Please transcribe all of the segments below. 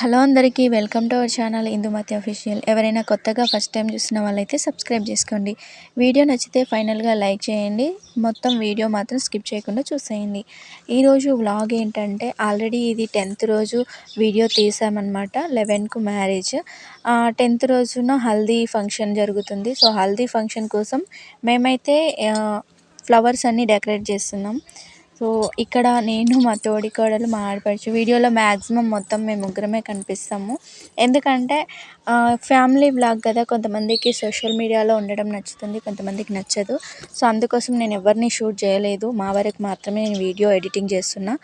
Hello అందరికీ welcome to our channel Indumathi official. ఎవరైనా కొత్తగా ఫస్ట్ టైం చూసిన వాళ్ళైతే సబ్స్క్రైబ్ చేసుకోండి. వీడియో నచ్చితే ఫైనల్గా లైక్ చేయండి. మొత్తం వీడియో మాత్రం స్కిప్ చేయకుండా చూసేయండి. ఈరోజు వ్లాగ్ ఏంటంటే ఆల్రెడీ ఇది టెన్త్ రోజు వీడియో తీసామన్నమాట లెవెన్కు మ్యారేజ్. టెన్త్ రోజున హల్దీ ఫంక్షన్ జరుగుతుంది. సో హల్దీ ఫంక్షన్ కోసం మేమైతే ఫ్లవర్స్ అన్నీ డెకరేట్ చేస్తున్నాం. సో ఇక్కడ నేను మా తోడికోడలు మా ఆడపడుచు వీడియోలో మ్యాక్సిమం మొత్తం మేము ముగ్గురమే కనిపిస్తాము. ఎందుకంటే ఫ్యామిలీ బ్లాగ్ కదా కొంతమందికి సోషల్ మీడియాలో ఉండడం నచ్చుతుంది కొంతమందికి నచ్చదు. సో అందుకోసం నేను ఎవరిని షూట్ చేయలేదు. మా వరకు మాత్రమే నేను వీడియో ఎడిటింగ్ చేస్తున్నా.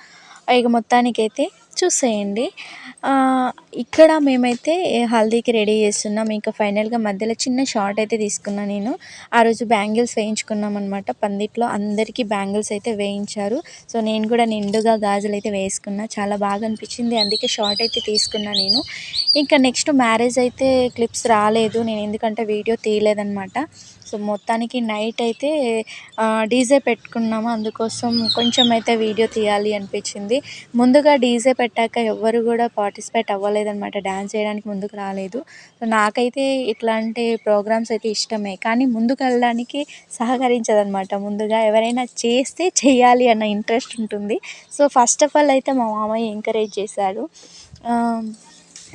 ఇక మొత్తానికైతే చూసేయండి. ఇక్కడ మేమైతే హల్దీకి రెడీ చేస్తున్నాం. ఇంకా ఫైనల్గా మధ్యలో చిన్న షార్ట్ అయితే తీసుకున్నాను నేను. ఆ రోజు బ్యాంగిల్స్ వేయించుకున్నాం అనమాట పందిట్లో అందరికీ బ్యాంగిల్స్ అయితే వేయించారు. సో నేను కూడా నిండుగా గాజులు అయితే వేసుకున్నా. చాలా బాగా అనిపించింది. అందుకే షార్ట్ అయితే తీసుకున్నా నేను. ఇంకా నెక్స్ట్ మ్యారేజ్ అయితే క్లిప్స్ రాలేదు. నేను ఎందుకంటే వీడియో తీయలేదన్నమాట. సో మొత్తానికి నైట్ అయితే డీజే పెట్టుకున్నాము. అందుకోసం కొంచెం అయితే వీడియో తీయాలి అనిపించింది. ముందుగా డీజే పెట్టాక ఎవ్వరు కూడా పార్టిసిపేట్ అవ్వలేదన్నమాట. డ్యాన్స్ చేయడానికి ముందుకు రాలేదు. సో నాకైతే ఇట్లాంటి ప్రోగ్రామ్స్ అయితే ఇష్టమే. కానీ ముందుకు వెళ్ళడానికి సహకరించదనమాట ముందుగా ఎవరైనా చేస్తే చేయాలి అన్న ఇంట్రెస్ట్ ఉంటుంది. సో ఫస్ట్ ఆఫ్ ఆల్ అయితే మా మామయ్య ఎంకరేజ్ చేశాడు.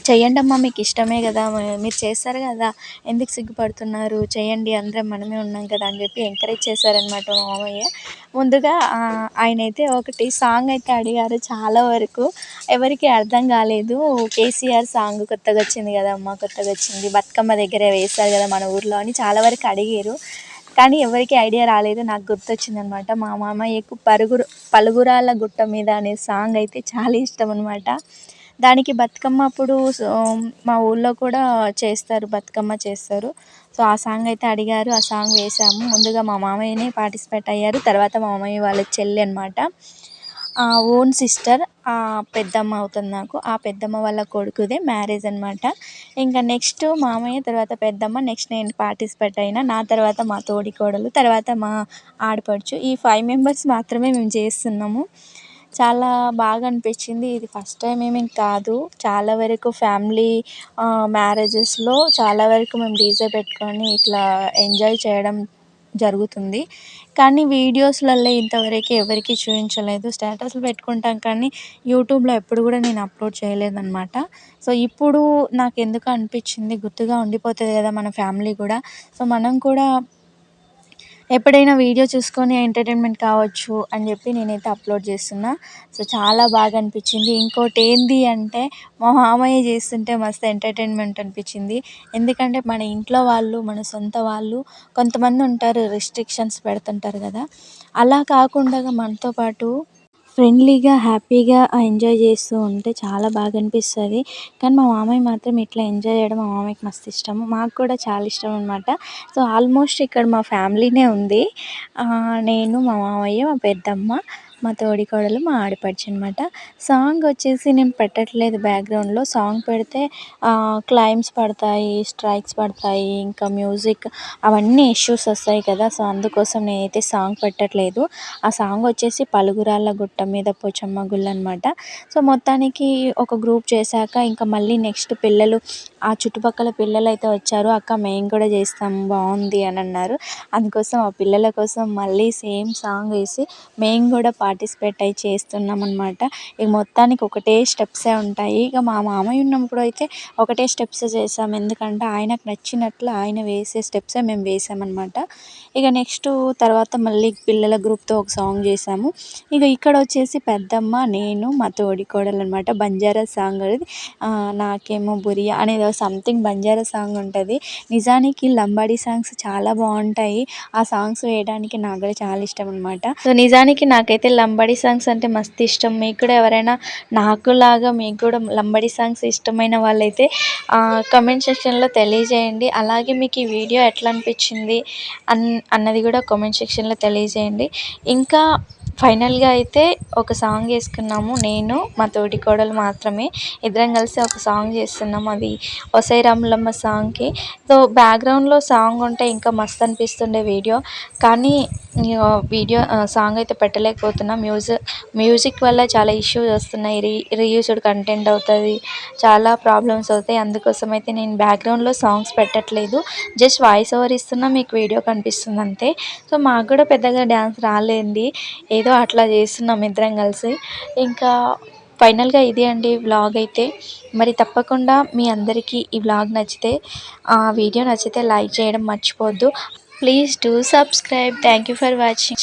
చేయండి అమ్మా మీకు ఇష్టమే కదా మీరు చేస్తారు కదా ఎందుకు సిగ్గుపడుతున్నారు చేయండి అందరం మనమే ఉన్నాం కదా అని చెప్పి ఎంకరేజ్ చేశారనమాట మా మామయ్య. ముందుగా ఆయన అయితే ఒకటి సాంగ్ అయితే అడిగారు చాలా వరకు. ఎవరికి అర్థం కాలేదు. కేసీఆర్ సాంగ్ కొత్తగా వచ్చింది కదా అమ్మ కొత్తగా వచ్చింది. బతుకమ్మ దగ్గర వేశారు కదా మన ఊర్లో అని చాలా వరకు అడిగారు. కానీ ఎవరికి ఐడియా రాలేదు నాకు గుర్తొచ్చింది అనమాట మా మామయ్యకు పరుగురు పలుగురాల గుట్ట మీద అనే సాంగ్ అయితే చాలా ఇష్టం అనమాట దానికి బతుకమ్మ అప్పుడు మా ఊళ్ళో కూడా చేస్తారు బతుకమ్మ చేస్తారు. సో ఆ సాంగ్ అయితే అడిగారు ఆ సాంగ్ వేసాము. ముందుగా మా మామయ్యనే పార్టిసిపేట్ అయ్యారు తర్వాత మా మామయ్య వాళ్ళ చెల్లి అనమాట ఓన్ సిస్టర్ పెద్దమ్మ అవుతుంది నాకు. ఆ పెద్దమ్మ వాళ్ళ కొడుకుదే మ్యారేజ్ అనమాట ఇంకా నెక్స్ట్ మామయ్య తర్వాత పెద్దమ్మ నెక్స్ట్ నేను పార్టిసిపేట్ అయినా నా తర్వాత మా తోడి కోడలు తర్వాత మా ఆడపడుచు. ఈ ఫైవ్ మెంబర్స్ మాత్రమే మేము చేస్తున్నాము. చాలా బాగా అనిపించింది. ఇది ఫస్ట్ టైం ఏమీ కాదు. చాలా వరకు ఫ్యామిలీ మ్యారేజెస్లో చాలా వరకు మేము డీజే పెట్టుకొని ఇట్లా ఎంజాయ్ చేయడం జరుగుతుంది. కానీ వీడియోస్లలో ఇంతవరకు ఎవరికి చూపించలేదు. స్టేటస్లు పెట్టుకుంటాం కానీ యూట్యూబ్లో ఎప్పుడు కూడా నేను అప్లోడ్ చేయలేదన్నమాట. సో ఇప్పుడు నాకు ఎందుకు అనిపించింది? గుర్తుగా ఉండిపోతుంది కదా మన ఫ్యామిలీ కూడా. సో మనం కూడా ఎప్పుడైనా వీడియో చూసుకొని ఎంటర్టైన్మెంట్ కావచ్చు అని చెప్పి నేనైతే అప్లోడ్ చేస్తున్నా. సో చాలా బాగా అనిపించింది. ఇంకోటి ఏంటి అంటే మా మామయ్య చేస్తుంటే మస్తు ఎంటర్టైన్మెంట్ అనిపించింది. ఎందుకంటే మన ఇంట్లో వాళ్ళు మన సొంత వాళ్ళు కొంతమంది ఉంటారు రిస్ట్రిక్షన్స్ పెడుతుంటారు కదా. అలా కాకుండా మనతో పాటు ఫ్రెండ్లీగా హ్యాపీగా ఎంజాయ్ చేస్తూ ఉంటే చాలా బాగా అనిపిస్తుంది కానీ మా మామయ్య మాత్రం ఇట్లా ఎంజాయ్ చేయడం మా మామయ్యకి మస్తు ఇష్టము. మాకు కూడా చాలా ఇష్టం అనమాట సో ఆల్మోస్ట్ ఇక్కడ మా ఫ్యామిలీనే ఉంది. నేను మా మామయ్య మా పెద్దమ్మ. మా తోడికోడలు మా ఆడపడుచు అనమాట సాంగ్ వచ్చేసి నేను పెట్టట్లేదు బ్యాక్గ్రౌండ్లో. సాంగ్ పెడితే క్లైమ్స్ పడతాయి స్ట్రైక్స్ పడతాయి ఇంకా మ్యూజిక్ అవన్నీ ఇష్యూస్ వస్తాయి కదా. సో అందుకోసం నేనైతే సాంగ్ పెట్టట్లేదు. ఆ సాంగ్ వచ్చేసి పలుగురాళ్ళ గుట్ట మీద పోచమ్మ గుళ్ళు అనమాట సో మొత్తానికి ఒక గ్రూప్ చేశాక ఇంకా మళ్ళీ నెక్స్ట్ పిల్లలు ఆ చుట్టుపక్కల పిల్లలు అయితే వచ్చారు. అక్క మేము కూడా చేస్తాం బాగుంది అని అన్నారు. అందుకోసం ఆ పిల్లల కోసం మళ్ళీ సేమ్ సాంగ్ వేసి మేము కూడా పార్టిసిపేట్ అయి చేస్తున్నాం అనమాట ఇక మొత్తానికి ఒకటే స్టెప్సే ఉంటాయి. ఇక మా మామయ్య ఉన్నప్పుడు అయితే ఒకటే స్టెప్స్ చేసాం ఎందుకంటే ఆయనకు నచ్చినట్లు ఆయన వేసే స్టెప్సే మేము వేసామన్నమాట. ఇక నెక్స్ట్ తర్వాత మళ్ళీ పిల్లల గ్రూప్తో ఒక సాంగ్ చేసాము ఇక ఇక్కడ వచ్చేసి పెద్దమ్మ నేను మా తోడి కోడలు అనమాట బంజారా సాంగ్ అది. నాకేమో బురియా అనేది సంథింగ్ బంజారా సాంగ్ ఉంటుంది. నిజానికి లంబాడీ సాంగ్స్ చాలా బాగుంటాయి. ఆ సాంగ్స్ వేయడానికి నాకు కూడా చాలా ఇష్టం అనమాట సో నిజానికి నాకైతే లంబడి సాంగ్స్ అంటే మస్తు ఇష్టం. మీకు కూడా ఎవరైనా నాకులాగా మీకు కూడా లంబడి సాంగ్స్ ఇష్టమైన వాళ్ళైతే కమెంట్ సెక్షన్లో తెలియజేయండి. అలాగే మీకు ఈ వీడియో ఎట్లా అనిపించింది అన్ అన్నది కూడా కామెంట్ సెక్షన్లో తెలియజేయండి. ఇంకా ఫైనల్గా అయితే ఒక సాంగ్ వేసుకున్నాము. నేను మా తోటి కోడలు మాత్రమే. ఇద్దరం కలిసి ఒక సాంగ్ చేస్తున్నాం. అది ఒసై రాములమ్మ సాంగ్కి. సో బ్యాక్గ్రౌండ్లో సాంగ్ ఉంటే ఇంకా మస్తు అనిపిస్తుండే వీడియో. కానీ వీడియో సాంగ్ అయితే పెట్టలేకపోతున్నా. మ్యూజిక్ మ్యూజిక్ వల్ల చాలా ఇష్యూస్ వస్తున్నాయి. రీ రీయూస్డ్ కంటెంట్ అవుతుంది. చాలా ప్రాబ్లమ్స్ అవుతాయి. అందుకోసం అయితే నేను బ్యాక్గ్రౌండ్లో సాంగ్స్ పెట్టట్లేదు. జస్ట్ వాయిస్ ఓవర్ ఇస్తున్నా మీకు వీడియో కనిపిస్తుంది అంతే. సో మాకు కూడా పెద్దగా డ్యాన్స్ రాలేండి ఏదో అట్లా చేస్తున్నాం ఇద్దరం కలిసి. ఇంకా ఫైనల్గా ఇది అండి వ్లాగ్ అయితే. మరి తప్పకుండా మీ అందరికీ ఈ వ్లాగ్ నచ్చితే ఆ వీడియో నచ్చితే లైక్ చేయడం మర్చిపోవద్దు. Please do subscribe thank you for watching